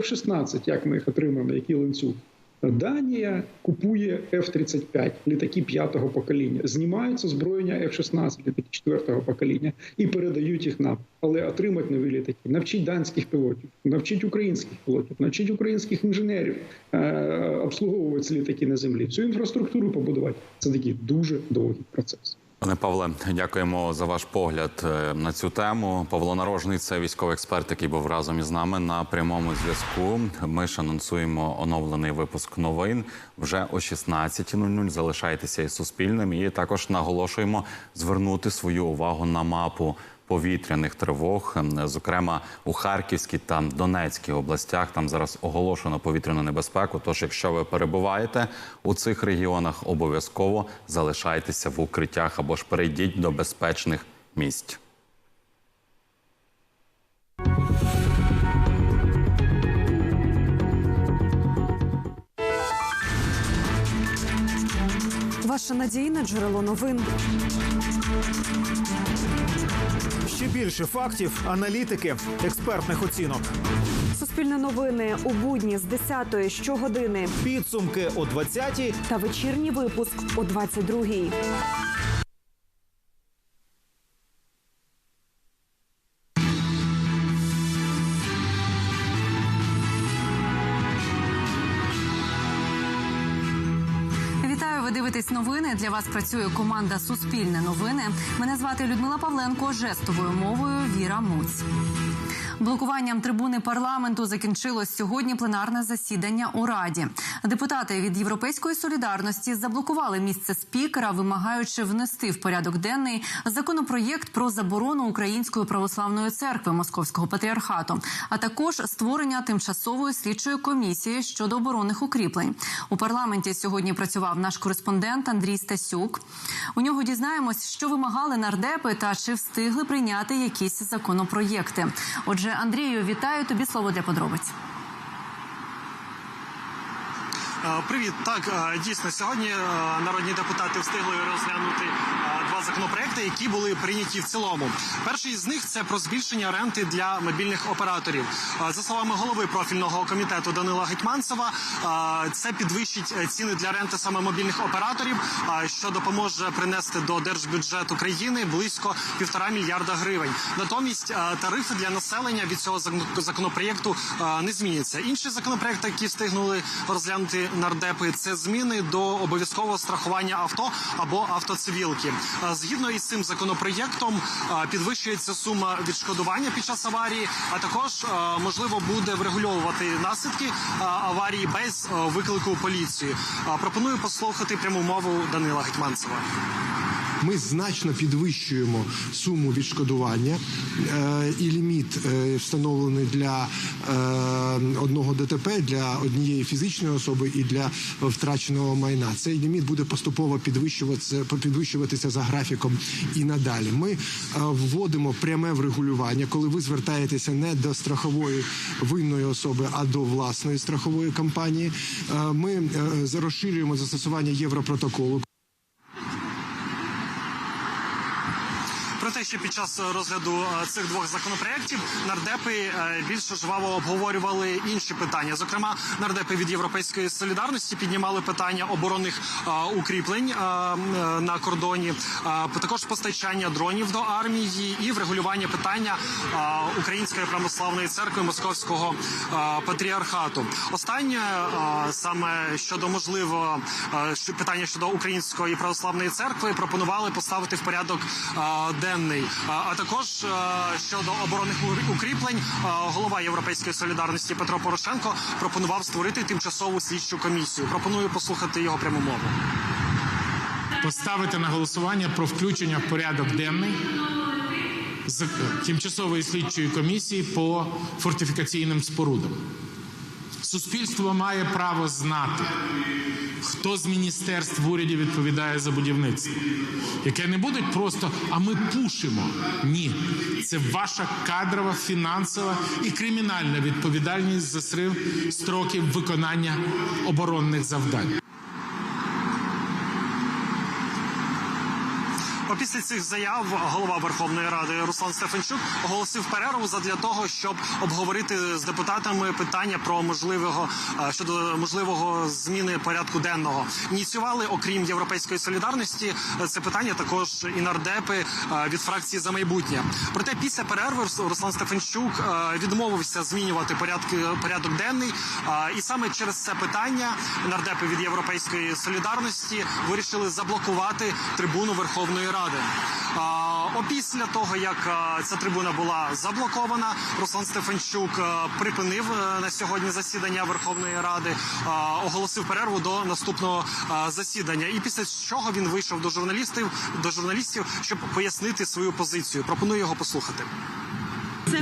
F-16, як ми їх отримаємо, який ланцюг. Данія купує F-35, літаки п'ятого покоління. Знімаються зброєння F-16, літаки четвертого покоління, і передають їх нам. Але отримати нові літаки, навчить данських пілотів, навчить українських пілотів, навчить українських інженерів е- обслуговувати ці літаки на землі. Цю інфраструктуру побудувати це такий дуже довгий процес. Пане Павле, дякуємо за ваш погляд е, на цю тему. Павло Нарожний це військовий експерт, який був разом із нами на прямому зв'язку. Ми ж анонсуємо оновлений випуск новин вже о 16.00. Залишайтеся із суспільним і також наголошуємо звернути свою увагу на мапу повітряних тривог, зокрема у Харківській та Донецькій областях. Там зараз оголошено повітряну небезпеку. Тож, якщо ви перебуваєте у цих регіонах, обов'язково залишайтеся в укриттях або ж перейдіть до безпечних місць. Ваше надійне джерело новин. Ще більше фактів, аналітики, експертних оцінок, Суспільне новини у будні з 10 щогодини підсумки о 20-й та вечірній випуск о 22-й. Ви дивитесь новини. Для вас працює команда Суспільне новини. Мене звати Людмила Павленко. Жестовою мовою Віра Муць. Блокуванням трибуни парламенту закінчилось сьогодні пленарне засідання у раді. Депутати від Європейської солідарності заблокували місце спікера, вимагаючи внести в порядок денний законопроєкт про заборону Української православної церкви Московського патріархату, а також створення тимчасової слідчої комісії щодо оборонних укріплень. У парламенті сьогодні працював наш кореспондент Андрій Стасюк. У нього дізнаємось, що вимагали нардепи та чи встигли прийняти якісь законопроєкти. Отже, Андрію, вітаю тобі слово для подробиць. Е, Привіт, так е, дійсно сьогодні е, народні депутати встигли розглянути законопроекти, які були прийняті в цілому. Перший з них це про збільшення ренти для мобільних операторів. За словами голови профільного комітету Данила Гетьманцева, це підвищить е, ціни для ренти саме мобільних операторів, що допоможе принести до держбюджету країни близько півтора мільярда гривень. Натомість тарифи для населення від цього зак- законопроєкту е, не зміняться. Інший законопроект, який встигнули розглянути нардепи, це зміни до обов'язкового страхування авто або автоцивілки. Згідно із цим законопроєктом підвищується сума відшкодування під час аварії, а також можливо буде врегульовувати наслідки аварії без виклику поліції. Пропоную послухати пряму мову Данила Гетьманцева. Ми значно підвищуємо суму відшкодування е, і ліміт е, встановлений для е, одного ДТП для однієї фізичної особи і для втраченого майна. Цей ліміт буде поступово підвищуватися, підвищуватися за графіком і надалі. Ми е, вводимо пряме врегулювання, коли ви звертаєтеся не до страхової винної особи, а до власної страхової компанії. Е, Ми е, розширюємо застосування європротоколу. Те, що під час розгляду е, цих двох законопроєктів нардепи е, більш жваво обговорювали інші питання. Зокрема, нардепи від Європейської солідарності піднімали питання оборонних е, укріплень е, е, на кордоні, е, також постачання дронів до армії і врегулювання питання е, Української православної церкви Московського е, патріархату. Останнє е, саме щодо можливо е, питання щодо Української православної церкви пропонували поставити в порядок е, денний. А, а також е, щодо оборонних укріплень, е, голова Європейської солідарності Петро Порошенко пропонував створити тимчасову слідчу комісію. Пропоную послухати його пряму мову. поставити на голосування про включення в порядок денний з тимчасової слідчої комісії по фортифікаційним спорудам. Суспільство має право знати, хто з міністерств в уряді відповідає за будівництво, яке не буде просто, а ми пушимо. Ні, це ваша кадрова, фінансова і кримінальна відповідальність за срив строків виконання оборонних завдань. Опісля цих заяв голова Верховної Ради Руслан Стефанчук оголосив перерву задля того, щоб обговорити з депутатами питання про можливого е, щодо можливого зміни порядку денного. Ініціювали, окрім європейської солідарності, е, це питання також і нардепи е, від фракції за майбутнє. Проте після перерви Руслан Стефанчук відмовився змінювати порядки порядок денний, і саме через це питання нардепи від європейської солідарності вирішили заблокувати трибуну Верховної Ради. А, Опісля того, як е, ця трибуна була заблокована, Руслан Стефанчук е, припинив е, на сьогодні засідання Верховної Ради, оголосив перерву до наступного засідання. І після чого він вийшов до журналістів до журналістів, щоб пояснити свою позицію. Пропоную його послухати.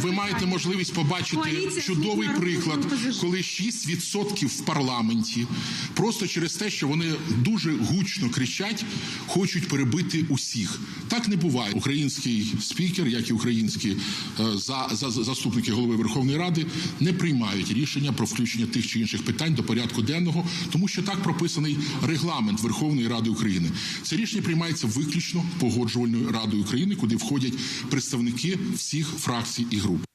Ви маєте можливість побачити чудовий приклад, коли 6% в парламенті просто через те, що вони дуже гучно кричать, хочуть перебити усіх. Так не буває. Український спікер, як і українські е, за, за, за- заступники голови Верховної Ради, не приймають рішення про включення тих чи інших питань до порядку денного, тому що так прописаний регламент Верховної Ради України. Це рішення приймається виключно погоджувальною радою України, куди входять представники всіх фракцій і груп.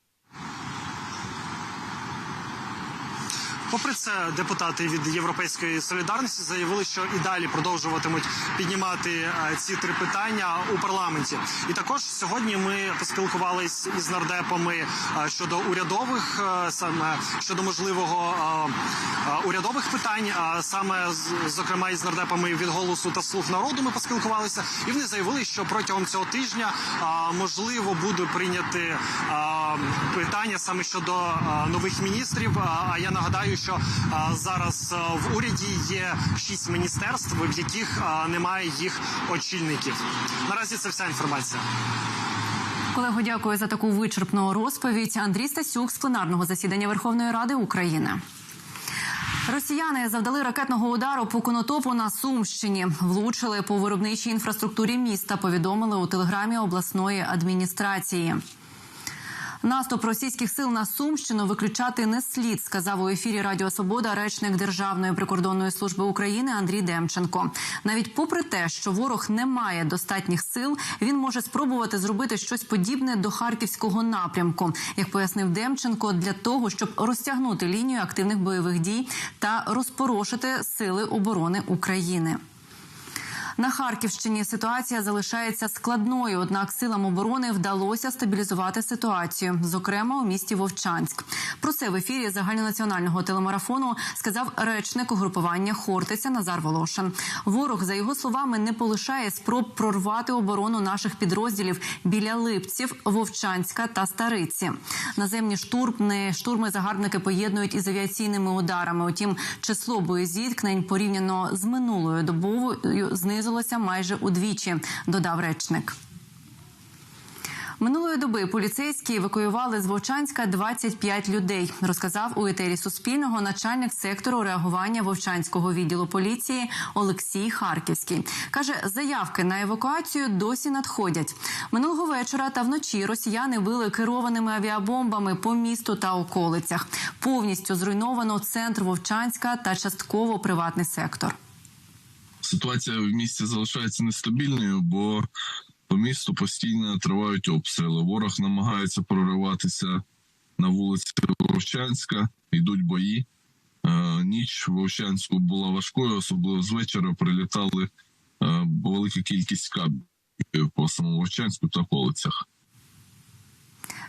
Попри це, депутати від Європейської солідарності заявили, що і далі продовжуватимуть піднімати е, ці три питання у парламенті. І також сьогодні ми поспілкувались із нардепами е, щодо урядових, е, саме щодо можливого урядових питань, а саме зокрема із нардепами від голосу та слуг народу. Ми поспілкувалися, і вони заявили, що протягом цього тижня можливо буде прийняти питання саме щодо е, нових міністрів. А а я нагадаю, що е, зараз е, в уряді є шість міністерств, в яких е, немає їх очільників. Наразі це вся інформація. Колего, дякую за таку вичерпну розповідь. Андрій Стасюк з пленарного засідання Верховної Ради України. Росіяни завдали ракетного удару по конотопу на Сумщині. Влучили по виробничій інфраструктурі міста. Повідомили у телеграмі обласної адміністрації. Наступ російських сил на Сумщину виключати не слід, сказав у ефірі Радіо Свобода речник Державної прикордонної служби України Андрій Демченко. Навіть попри те, що ворог не має достатніх сил, він може спробувати зробити щось подібне до харківського напрямку, як пояснив Демченко, для того, щоб розтягнути лінію активних бойових дій та розпорошити сили оборони України. На Харківщині ситуація залишається складною, однак силам оборони вдалося стабілізувати ситуацію, зокрема у місті Вовчанськ. Про це в ефірі загальнонаціонального телемарафону сказав речник угрупування Хортиця Назар Волошин. Ворог, за його словами, не полишає спроб прорвати оборону наших підрозділів біля Липців, Вовчанська та Стариці. Наземні штурми штурми загарбники поєднують із авіаційними ударами. Утім, число боєзіткнень порівняно з минулою добовою знизилося майже удвічі, додав речник. Минулої доби поліцейські евакуювали з Вовчанська 25 людей. Розказав у етері Суспільного начальник сектору реагування Вовчанського відділу поліції Олексій Харківський. каже, заявки на евакуацію досі надходять. Минулого вечора та вночі росіяни били керованими авіабомбами по місту та околицях. Повністю зруйновано центр Вовчанська та частково приватний сектор. Ситуація в місті залишається нестабільною, бо по місту постійно тривають обстріли. Ворог намагається прориватися на вулиці Вовчанська, йдуть бої. Е, Ніч в Вовчанську була важкою, особливо з вечора прилітали е, велика кількість кабів по самому Вовчанську та околицях.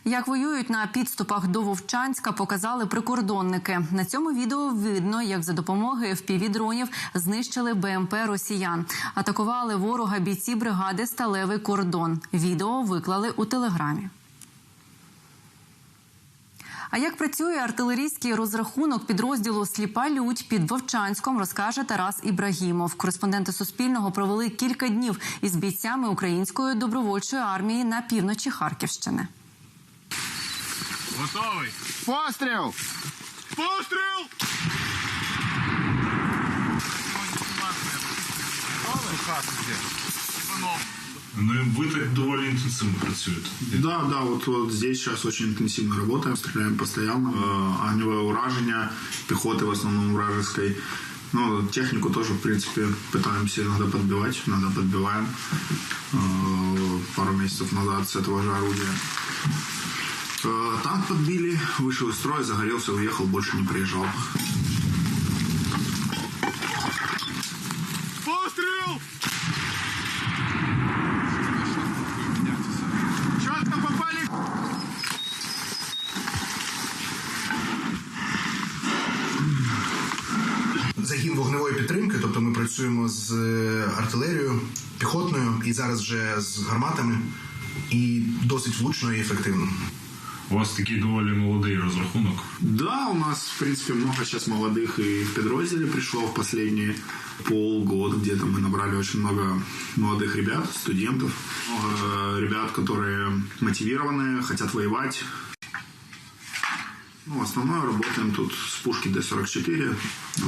Як воюють на підступах до Вовчанська, показали прикордонники. На цьому відео видно, як за допомогою впівдронів знищили БМП росіян. Атакували ворога бійці бригади Сталевий кордон. Відео виклали у телеграмі. А як працює артилерійський розрахунок підрозділу Сліпа лють під Вовчанськом, розкаже Тарас Ібрагімов. Кореспонденти Суспільного провели кілька днів із бійцями української добровольчої армії на півночі Харківщини. Готовий. Постріл! Постріл! Ну, ви так доволі інтенсивно працюєте. Да, да, вот, вот здесь сейчас очень интенсивно работаем, стреляем постоянно. Э, огневое уражение, пехоты в основном вражеской. Ну, технику тоже, в принципе, пытаемся иногда подбивать, иногда подбиваем. Э, Пару месяцев назад с этого же орудия. Танк подбили, вышел из строя, загорелся, уехал, больше не приезжал. Пострел! Четко попали! загін вогневої підтримки, тобто ми працюємо з е, артилерією, піхотною і зараз вже з гарматами, і досить влучно і ефективно. У вас такий доволі молодий розрахунок. Да, у нас, в принципе, много сейчас молодых и в Педрозеле пришло в последние полгода где-то. Мы набрали очень много молодых ребят, студентов, много ребят, которые мотивированные, хотят воевать. Ну, основное работаем тут с пушки Д-44.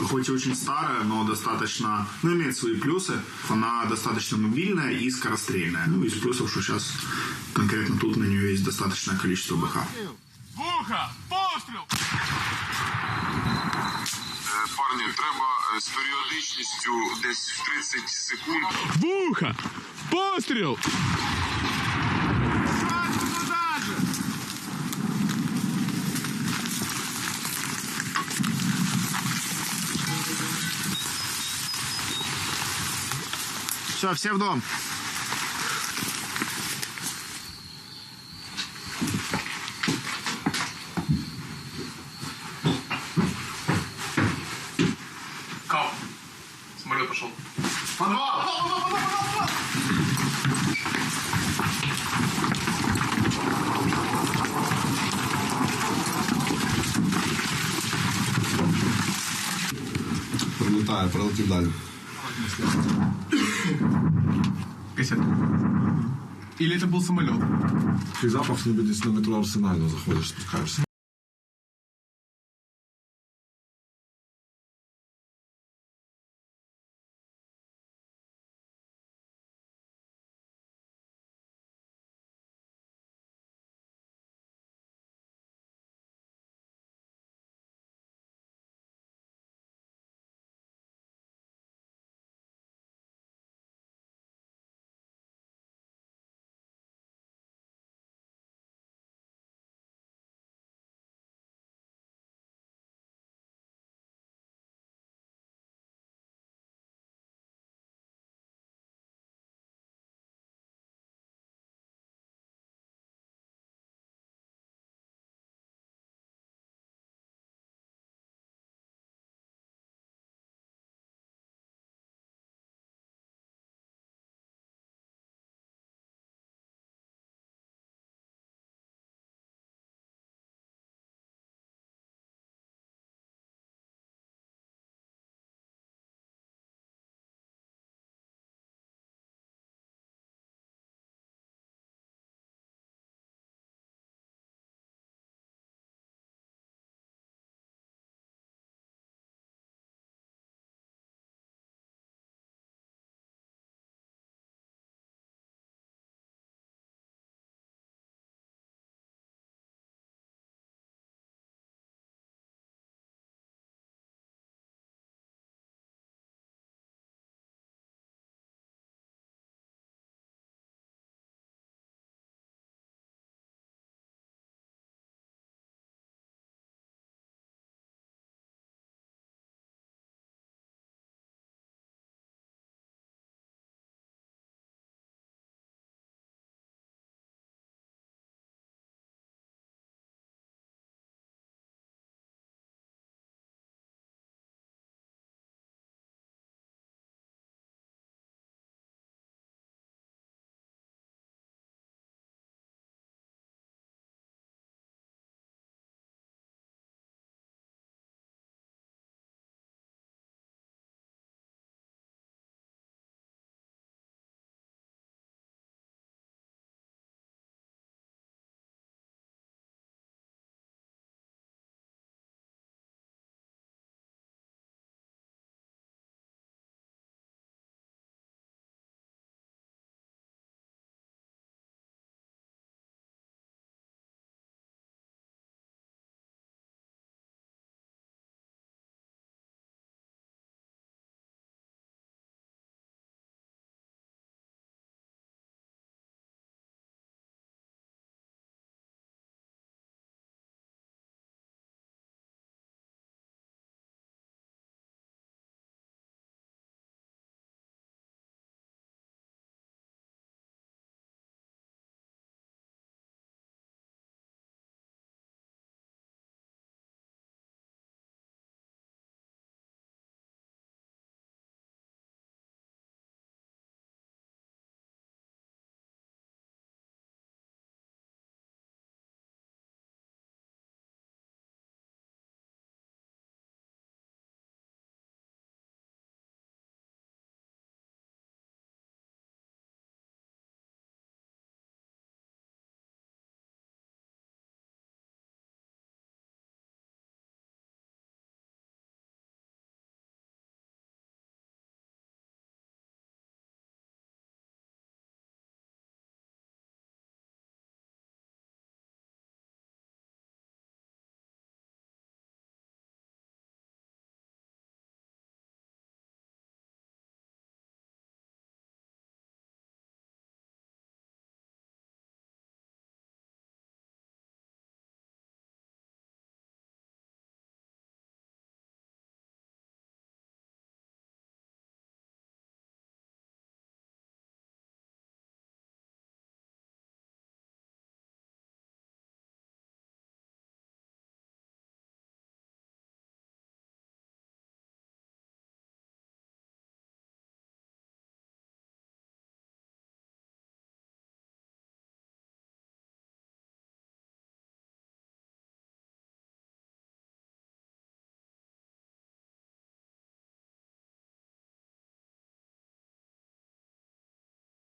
Хоть и очень старая, но достаточно, ну, имеет свои плюсы. Она достаточно мобильная и скорострельная. Ну, из плюсов, что сейчас конкретно тут на нее есть достаточное количество БХ. Вуха! Постріл! Парні, треба е, з періодичністю десь в 30 секунд. Вуха! Постріл! Все, все в дом. Кау. Самолет пошел. Подвал! Подвал, подвал! Пролетаю, пролетим дальше. 50. Или это был самолет? Ты запах ніби десь на метро арсенально заходиш, спускаєшся.